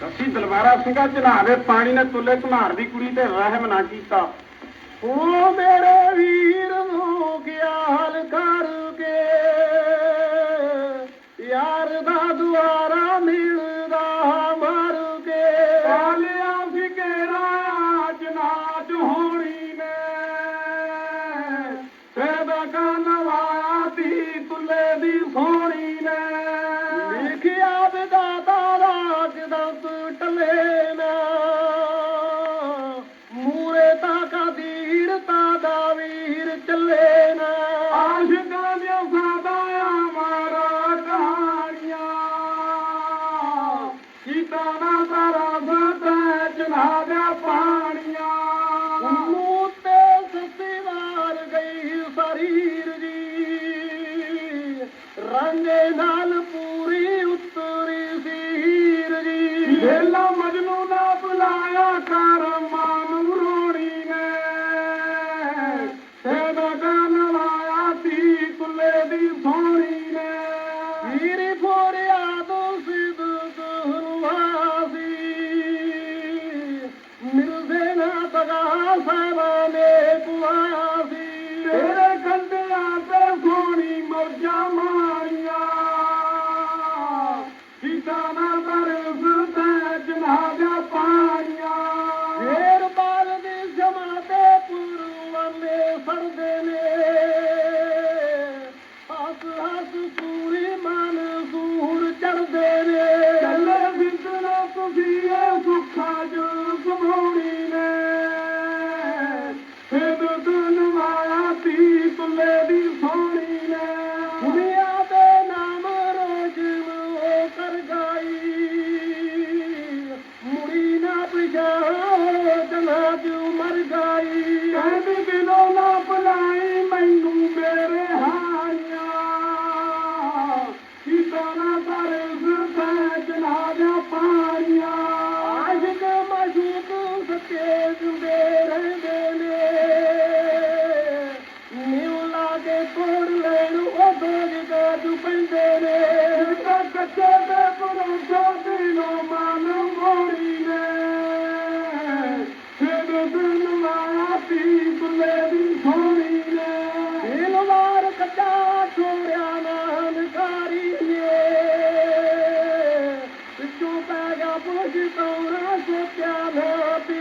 ਦੱਸੀ ਦਲਵਾਰਾ ਸਿੰਘਾ ਚਲਾ ਦੇ ਪਾਣੀ ਨੇ ਤੁਲੇ ਘਮਾਰ ਦੀ ਕੁੜੀ ਤੇ ਰਹਿਮ ਨਾ ਕੀਤਾ। ਉਹ ਮੇਰੇ ਵੀਰ ਨੂੰ ਖਿਆਲ ਕਰਕੇ। ਯਾਰ ਦਾ ਦੁਆਰਾ ਮਿਲਦਾ ਮਰ ਕੇ। ਕਾਲਿਆ ਫਿਕੇਰਾ ਜਨਾਜ ਹੋਣੀ ਨੇ ਸੇਦਾ ਕਨਵਾਇਆ ਤੀ ਤੁਲੇ ਦੀ ਸੋਹਣੀ ਨੇ ਲਿਖਿਆ ਵਿਦਾਤਾ ਕੀਤਾ ਨਾ ਤਾਰਾ ਸਤੈ ਜਨਾਜਾ ਪਾਣੀਆਂ। ਮੂੰਹ ਤੇ ਸੱਸੀ ਵਾਰ ਗਈ ਸਰੀਰ ਜੀ। ਰੰਗੇ ਨਾਲ ਪੂਰੀ ਉਤਰੀ ਸੀ ਜੀ। ਵੇਲਾ Alpha Omega. ਸੱਚੇ ਜੁੰਦੇ ਰਹਿੰਦੇ ਨੇ ਨਿਉ ਲਾਗੇ ਕੋੜ ਲੈਣ ਉਹ ਦੋਜ ਗਾਜੂ ਪੈਂਦੇ ਨੇ ਤਾਂ ਕੱਚੇ ਦੇ ਪਰੋਸਾ ਦਿਲੋਂ ਮਨ ਮੋੜੀ ਨੇ ਸਿਰ ਦਿਨ ਮਾਇਆ ਤੀ ਤੁਲੇ ਦੀ ਸੋਹਣੀ ਨੇ ਦਿਲ ਵਾਰ ਕੱਚਾ ਛੋੜਿਆ ਨਾ ਨਕਾਰੀ ਨੇ ਵਿੱਚੋਂ ਪੈ ਗਿਆ ਪੁੱਛ ਤੌਰਾ ਸੋਚਿਆ ਮੈਂ